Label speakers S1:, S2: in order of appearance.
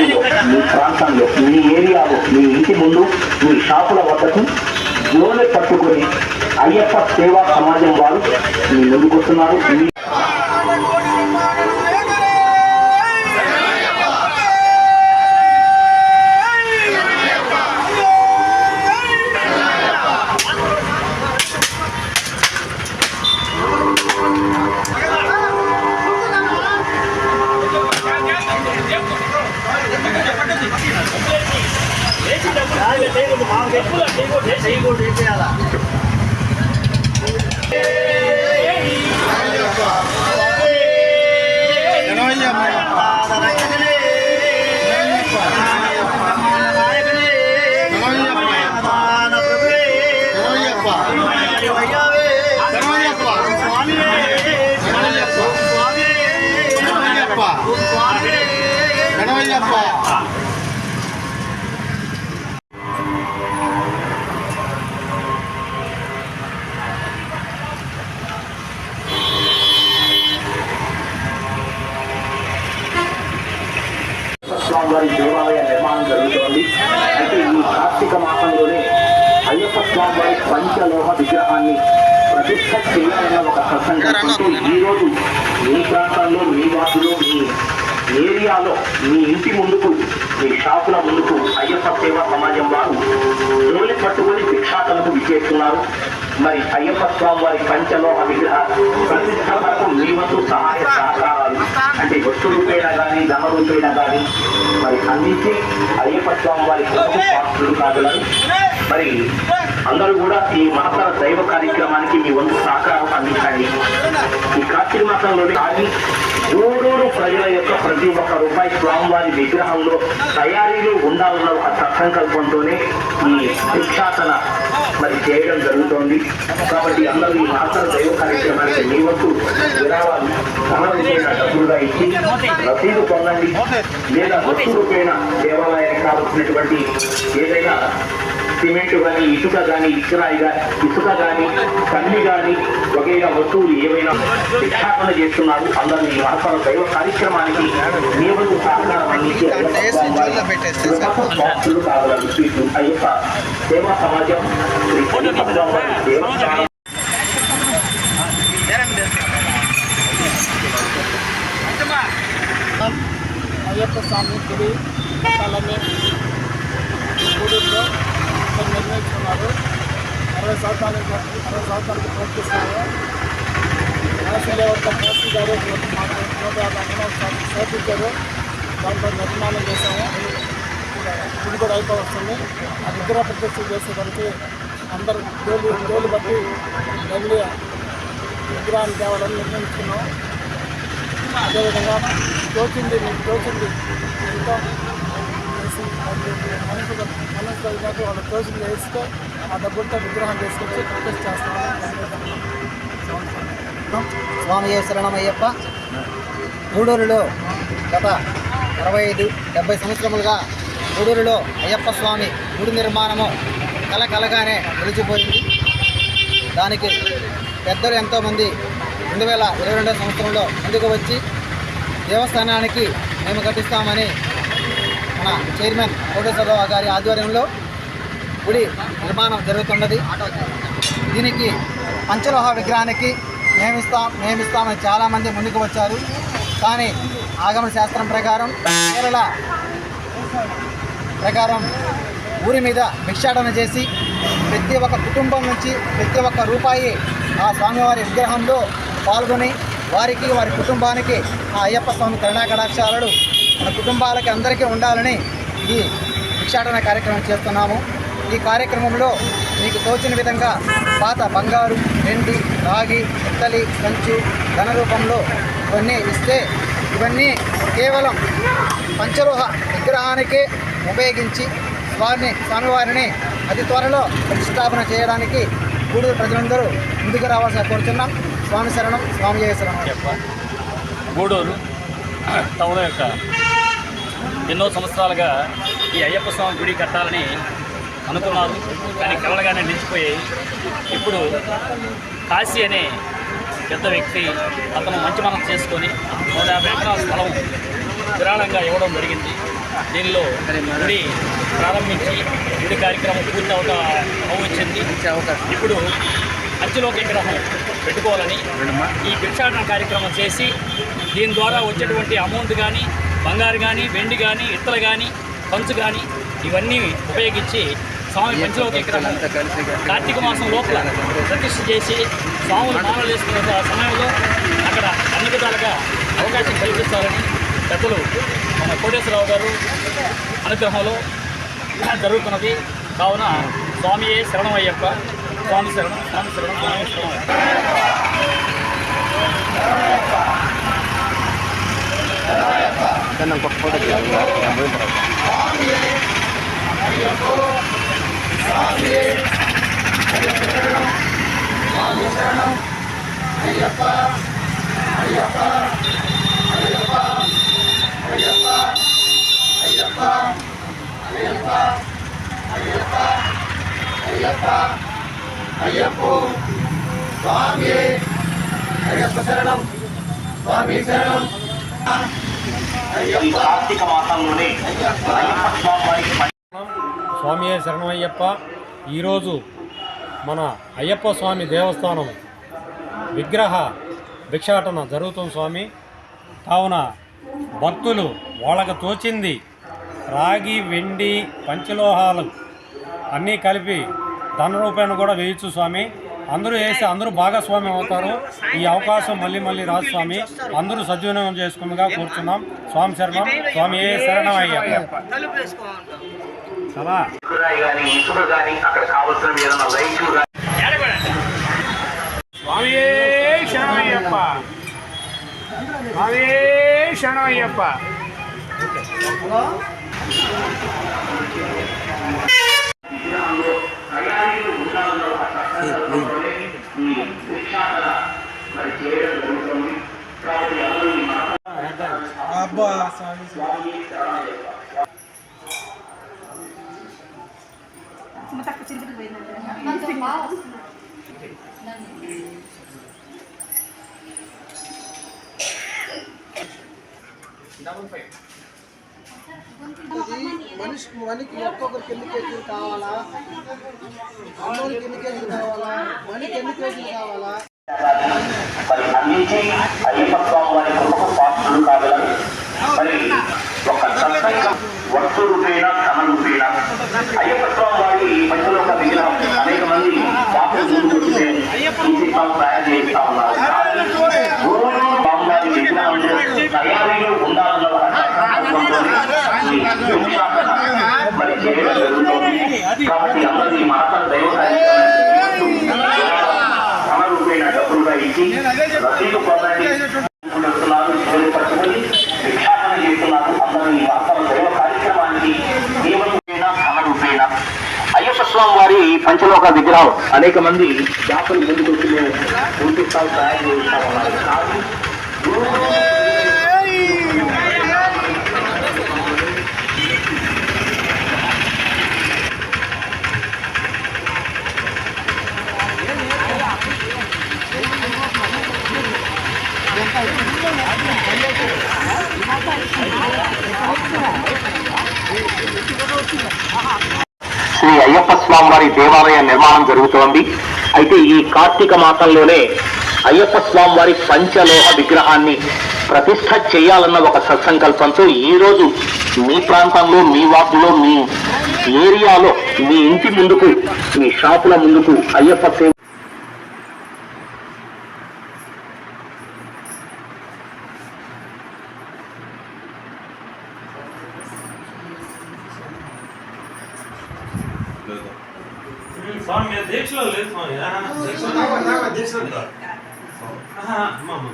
S1: వార్డులో మీ ప్రాంతంలో మీ ఏరియాలో మీ ఇంటి ముందు మీ షాపుల వద్దకు జోలు పట్టుకొని అయ్యప్ప సేవా సమాజం వారు మీ ముందుకు వస్తున్నారు మీ స్వామి ప్రాంతంలో మీ వార్డులో మీ ఏరియాలో మీ ఇంటి ముందుకు మీ షాపుల ముందుకు అయ్యప్ప సేవా సమాజం వారు రోలి పట్టుకొని భిక్షాటనకు విచ్చేస్తున్నారు. మరి అయ్యప్ప స్వామి వారి పంచలోహ విగ్రహ ప్రతిష్ట వరకు మీ వంతు సహాయ సహకారాలు. అంటే వస్తు రూపేణ కానీ ధన రూపేణ కానీ మరి అందించి అయ్యప్ప స్వామి వారి కొరకు పాత్రులు కాగలరు. మరి అందరూ కూడా ఈ మహత్తర దైవ కార్యక్రమానికి మీ వంతు సహకారం అందించండి. ఈ కార్తీక మాసంలోని కానీ ఊరూరు ప్రజల యొక్క ప్రతి ఒక్క రూపాయి స్వామివారి విగ్రహంలో తయారీలో ఉండాలన్న ఒక సత్సంకల్పంతోనే ఈ శిక్షాసన మరి చేయడం జరుగుతోంది. కాబట్టి అందరూ ఈ మహత్తర దైవ కార్యక్రమానికి మీ వంతు విరాళాలు ధన డబ్బులుగా ఇచ్చి రసీదు పొందండి. లేదా వస్తు రూపేణ దేవాలయానికి కావలసినటువంటి ఏదైనా సిమెంట్ కానీ ఇసుక కానీ ఇసురాయి కానీ ఇసుక కానీ కన్ని కానీ వగైరా వస్తువులు ఏవైనా భిక్షాటన చేస్తున్నారు. అందరూ ఈ మహత్తర దైవ కార్యక్రమానికి మీ వంతు సహకారం అందించి భక్తులు కాగలరు ఇటు అయ్యప్ప సేవా సమాజం శ్రీ అయ్యప్ప స్వామి వారి దేవస్థానం
S2: అయ్యప్ప స్వామి గుడి కట్టాలని గూడూరులో ఇక్కడ నిర్ణయించుకున్నారు అరవై సంవత్సరాలకు అరవై సంవత్సరాలకు ప్రవర్తిస్తున్నారు రాష్ట్రంలో ఒక పోస్టు గారు మాకు దాంట్లో నిర్మాణం చేశాము. గుడి కూడా అయిపోవస్తుంది ఆ విగ్రహ ప్రతిష్ట చేసేదానికి అందరూ డోలు డోలు బట్టి వెళ్ళి విగ్రహాన్ని తేవాలని నిర్ణయించుకున్నాం అదేవిధంగా తోచింది మీకు తోచింది ఎంతో మనసు మనసు తగినట్టు వాళ్ళ తోచింది వేసుకో ఆ డబ్బులతో విగ్రహం చేసుకొచ్చి ప్రతిష్ట చేస్తామని
S3: స్వామి శరణమయ్యప్ప? గూడూరులో గత అరవై ఐదు డెబ్బై సంవత్సరములుగా గూడూరులో అయ్యప్ప స్వామి గుడి నిర్మాణము కల కలగానే నిలిచిపోయింది. దానికి పెద్దలు ఎంతోమంది రెండు వేల ఇరవై రెండో సంవత్సరంలో ముందుకు వచ్చి దేవస్థానానికి మేము కట్టిస్తామని మన చైర్మన్ కోటేశ్వరరావు గారి ఆధ్వర్యంలో గుడి నిర్మాణం జరుగుతున్నది. దీనికి పంచలోహ విగ్రహానికి మేమిస్తాం మేమిస్తామని చాలామంది ముందుకు వచ్చారు. కానీ ఆగమ శాస్త్రం ప్రకారం కేరళ ప్రకారం ఊరి మీద భిక్షాటన చేసి ప్రతి ఒక్క కుటుంబం నుంచి ప్రతి ఒక్క రూపాయి ఆ స్వామివారి విగ్రహంలో పాల్గొని వారికి వారి కుటుంబానికి ఆ అయ్యప్ప స్వామి కరుణాకటాక్షాలను మన కుటుంబాలకి అందరికీ ఉండాలని ఈ భిక్షాటన కార్యక్రమం చేస్తున్నాము. ఈ కార్యక్రమంలో మీకు తోచిన విధంగా పాత బంగారు వెండి రాగి ఇత్తలి కంచు ధన రూపంలో ఇవన్నీ ఇస్తే ఇవన్నీ కేవలం పంచలోహ విగ్రహానికే ఉపయోగించి వారిని స్వామివారిని అతి త్వరలో ప్రతిష్టాపన చేయడానికి గూడూరు ప్రజలందరూ ముందుకు రావాల్సిన కోరుతున్నాం స్వామి శరణం స్వామి జయ శరణం.
S4: చెప్ప గూడూరు టౌన్ యొక్క ఎన్నో సంవత్సరాలుగా ఈ అయ్యప్ప స్వామి గుడి కట్టాలని అనుకున్నారు కానీ కలలుగానే నిలిచిపోయాయి ఇప్పుడు కాశీ అనే పెద్ద వ్యక్తి అతను మంచి మనసు చేసుకొని నూట యాభై ఎకరాల స్థలం విరాళంగా ఇవ్వడం జరిగింది. దీనిలో గుడి ప్రారంభించి గుడి కార్యక్రమం పూర్తి అవట వచ్చింది ఇప్పుడు అంచులోకి విగ్రహం పెట్టుకోవాలని ఈ భిక్షాటన కార్యక్రమం చేసి దీని ద్వారా వచ్చేటువంటి అమౌంట్ కానీ బంగారు కానీ వెండి కానీ ఇత్తలు కానీ పంచు కానీ ఇవన్నీ ఉపయోగించి స్వామి పంచలోక విగ్రహం కార్తీక మాసం లోపల ప్రతిష్ఠ చేసి స్వాములు మాలలు వేసుకునే సమయంలో అక్కడ అన్ని విధాలుగా అవకాశం కల్పిస్తారని పెద్దలు మన కోటేశ్వరరావు గారు అనుగ్రహంలో జరుగుతున్నది. కావున స్వామియే శరణమయ్యప్ప స్వామి శరణం స్వామి శరణం స్వామి శరణం.
S1: ఈ కార్తీక మాసంలోనే అయ్యప్ప స్వామి వారికి
S5: స్వామి స్వామి శరణమయ్యప్ప. ఈరోజు మన అయ్యప్ప స్వామి దేవస్థానం విగ్రహ భిక్షాటన జరుగుతుంది స్వామి. కావున భక్తులు వాళ్ళకు తోచింది రాగి వెండి పంచలోహాలు అన్నీ కలిపి ధన రూపాయలు కూడా వేయచ్చు స్వామి. అందరూ వేసి అందరూ భాగస్వామి అవుతారు. ఈ అవకాశం మళ్ళీ మళ్ళీ రాదు స్వామి. అందరూ సద్వినియోగం చేసుకుందిగా కూర్చున్నాం. స్వామి శరణం. స్వామి ఏ శరణం అయ్యప్ప? చాలా
S1: ఇసురాయి కానీ ఇసుక కానీ అక్కడ కావలసిన ఏదైనా లైట్లు కానీ
S6: స్వామియే శరణమయ్యప్ప స్వామియే శరణమయ్యప్ప
S2: మనిషి మనకి ఒక్కొక్కరికి ఎన్ని కేజీలు కావాలా? అమ్మోనికి ఎన్ని కేజీలు కావాలా? మనకి ఎన్ని కేజీలు కావాలా?
S1: మరి అందించి అయ్యప్ప స్వామి వారి కృపకు పాత్రులు కాగలరు. మరి ఒక సత్సంగం వస్తు రూపేణ ధన రూపేణ అయ్యప్ప స్వామి వారి పంచలోక విగ్రహం అనేక మంది పాత్రలు ముందుకొస్తే తీసిస్తాం తయారు చేయిస్తా ఉన్నారు రోజు స్వామి వారి విగ్రహం తయారీలో ఉండాలన్న ఒక సంకల్పంతో ఈ భిక్షాటన మరి చేయడం జరుగుతుంది కాబట్టి అందరినీ మాటలు దైవ ధన డబ్బులుగా ఇచ్చి రసీదు పొందండి అనుకుంటున్నారు చివరి పట్టుకొని చేస్తున్నారు అందరూ ఈ వాస్తవ దైవ కార్యక్రమానికి అయ్యప్ప స్వామి వారి పంచలోక విగ్రహం అనేక మంది జాతలు ముందుకు వచ్చి మేము పూర్తిస్తాలు తయారు చేస్తామన్నారు కానీ శ్రీ అయ్యప్ప స్వామి వారి దేవాలయ నిర్మాణం జరుగుతోంది. అయితే ఈ కార్తీక మాసంలోనే అయ్యప్ప స్వామి వారి పంచలోహ విగ్రహాన్ని ప్రతిష్ట చేయాలన్న ఒక సత్సంకల్పంతో ఈ రోజు మీ ప్రాంతంలో మీ వార్డులో మీ ఏరియాలో మీ ఇంటి ముందుకు మీ షాపుల ముందుకు అయ్యప్ప సేవ
S7: స్వామి మీరు దీక్షలో లేదు స్వామి దీక్షలో
S2: మనం